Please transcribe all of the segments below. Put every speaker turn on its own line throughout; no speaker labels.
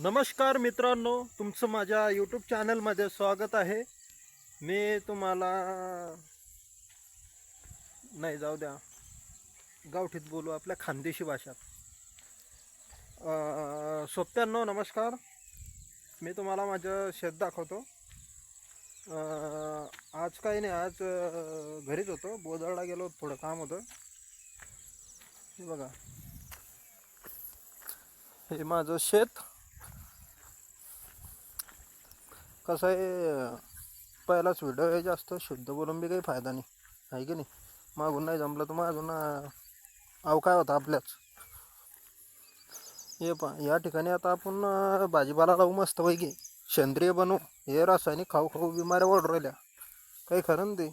नमस्कार मित्रांनो तुमचं माझ्या यूट्यूब चॅनलमध्ये स्वागत आहे. मी तुम्हाला नाही जाऊ द्या. गावठीत बोलू आपल्या खानदेशी भाषात. अं, नमस्कार. मी तुम्हाला माझं शेत दाखवतो. आज काही नाही आज घरीच होतो. बोदळला गेलो थोडं काम होतं. हे बघा. हे माझं शेत. कसं आहे पहिलाच व्हिडिओ आहे जास्त शुद्ध बोलून बी काही फायदा नाही. आहे की नाही? मागून नाही जमलं तर मागून अव काय होता आपल्याच? हे पा या ठिकाणी आता आपण भाजीपाला लावू मस्त पैकी. सेंद्रिय बनवू. हे रासायनिक खाऊ खाऊ बिमाऱ्या वाढू राहिल्या. काही खरं ना ते.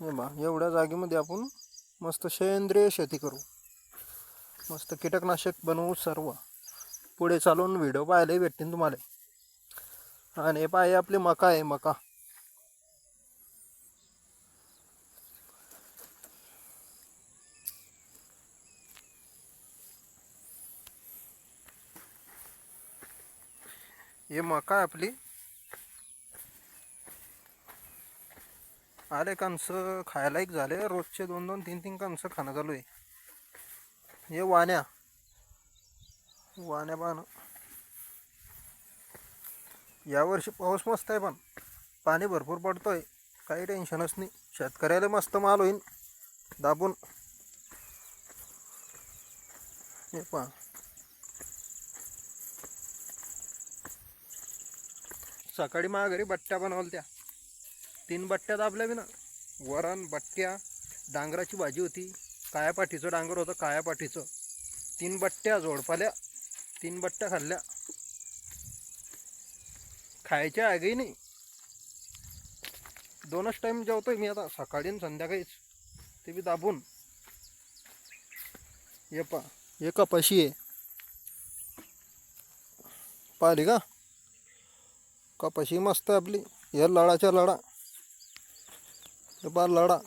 हे बा एवढ्या जागेमध्ये आपण मस्त सेंद्रिय शेती करू. मस्त कीटकनाशक बनवू सर्व. पुढे चालून व्हिडिओ पाहायलाही भेटतील तुम्हाला. आणि हे पाय आपली मका आहे मका. हे मका आहे आपली. आले कणस खायला? एक झाले. रोजचे दोन दोन तीन तीन कणस खाणं चालू आहे. हे वाण्या. वाण्या पाहणं. यावर्षी पाऊस मस्त आहे पण पाणी भरपूर पडतो आहे काही टेन्शनच नाही. शेतकऱ्याला मस्त माल होईल दाबून. हे पहा. सकाळी माघारी बट्ट्या बनवल्या त्या. तीन बट्ट्या दाबल्या मी ना वरण बट्ट्या डांगराची भाजी होती. काया पाठीचं डांगर होतं काया पाठीचं. तीन बट्ट्या जोडपाल्या. तीन बट्ट्या खाल्ल्या. खायच्या आगही नाही दोनच टाइम जेवतोय मी आता सकाळी आणि संध्याकाळीच. ते बी दाबून. ये पा हे कपाशी आहे पाहिली का? कपाशी मस्त आहे आपली? हे लढाच्या लढा हे पा लढा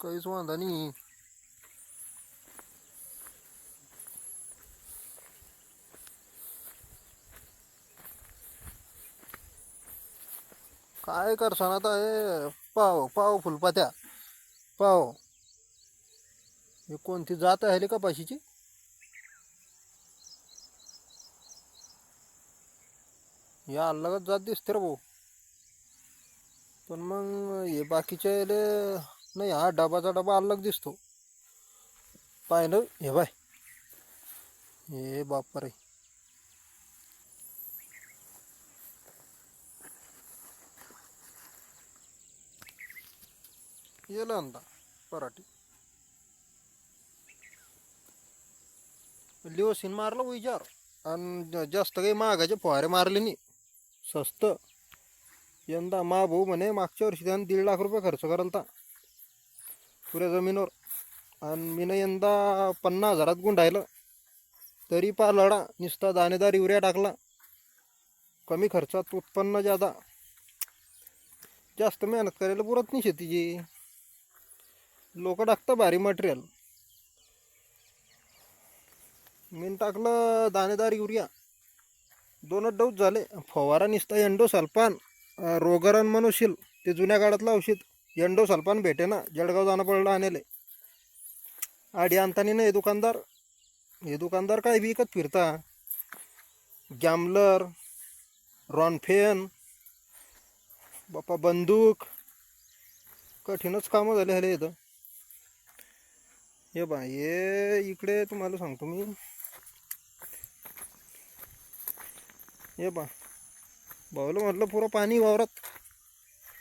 काहीच वांधा नाही. काय करसान आता हे? पाव पाव फुलपात्या. पाव. हे कोणती जात आहे का पाशीची या अलगच जात दिसते रे भाऊ. पण मग हे बाकीच्या याले नाही हा डबाचा डबा अलग दिसतो. पाहिलं? हे बाय. हे बाप रे येलं अंदा पराठी. लिओसिन मारलं विचार आणि जास्त काही महागाचे फवारे मारले नाही. स्वस्त. यंदा मा भाऊ म्हणे मागच्या वर्षी त्यानं दीड लाख रुपये खर्च कराल ता पुऱ्या जमिनीवर. आणि मीनं यंदा पन्नास हजारात गुंडायलं. तरी पा लढा नुसता दाणेदार युरिया टाकला. कमी खर्चात उत्पन्न जादा जास्त मेहनत करायला पुरत नाही शेतीची. लोक टाकतं भारी मटेरियल मीन टाकलं दाणेदार युरिया. दोनच डोस झाले. फवारा निसता एंडो सल्पान रोगरण म्हणूशील ते जुन्या काळातलं औषध. एंडो सल्फान भेटे ना जळगाव जाणं पडलं आणले. आडी आणतानी ना हे दुकानदार हे दुकानदार काय विकत फिरता? गॅमलर रॉनफेन बाप्पा बंदूक. कठीणच कामं झाले हले इथं. हे बा हे इकडे तुम्हाला सांगतो मी. हे बा भाऊला म्हटलं पुरं पाणी वावरात.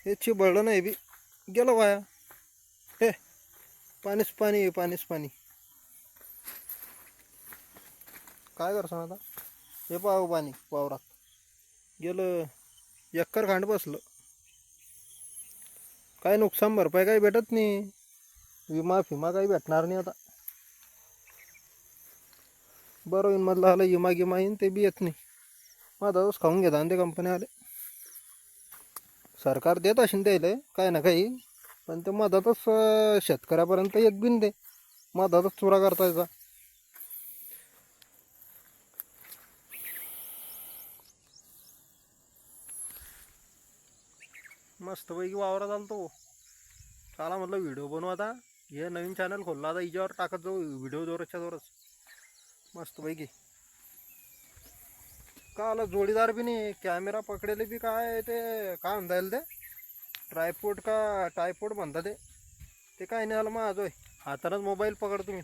हे चिबळलं नाही बी. गेलं वाया. हे पाणीच पाणी आहे पाणीच पाणी. काय करसान आता? हे पाहू पाणी वावरात. गेलं एकर खांड बसलं. काय नुकसान भरपाई काही भेटत नाही. विमा फिमा काही भेटणार नाही आता. बरं येईन मधला आलं विमा गिमा येईन ते बी येत नाही. माझाच खाऊन घेता आणि ते कंपनी आले सरकार देत असेल द्यायला काय ना काही. पण ते मधातच शेतकऱ्यापर्यंत येत बिन ते. मधातच चुरा करता करतायचा मस्तपैकी वावरात आलतो. चला म्हटलं व्हिडिओ बनवू आता. हे नवीन चॅनल खोलला. आता हिच्यावर टाकत जाऊ. व्हिडिओ जोराच्या जोरच मस्तपैकी का आला? जोडीदार बी नाही. कॅमेरा पकडेले बी काय ते? काय म्हणता येईल ते? ट्रायपोर्ट का टायपोर्ट म्हणता ते? ते काय नाही आलं मग आजोय हातानंच मोबाईल पकड तुम्ही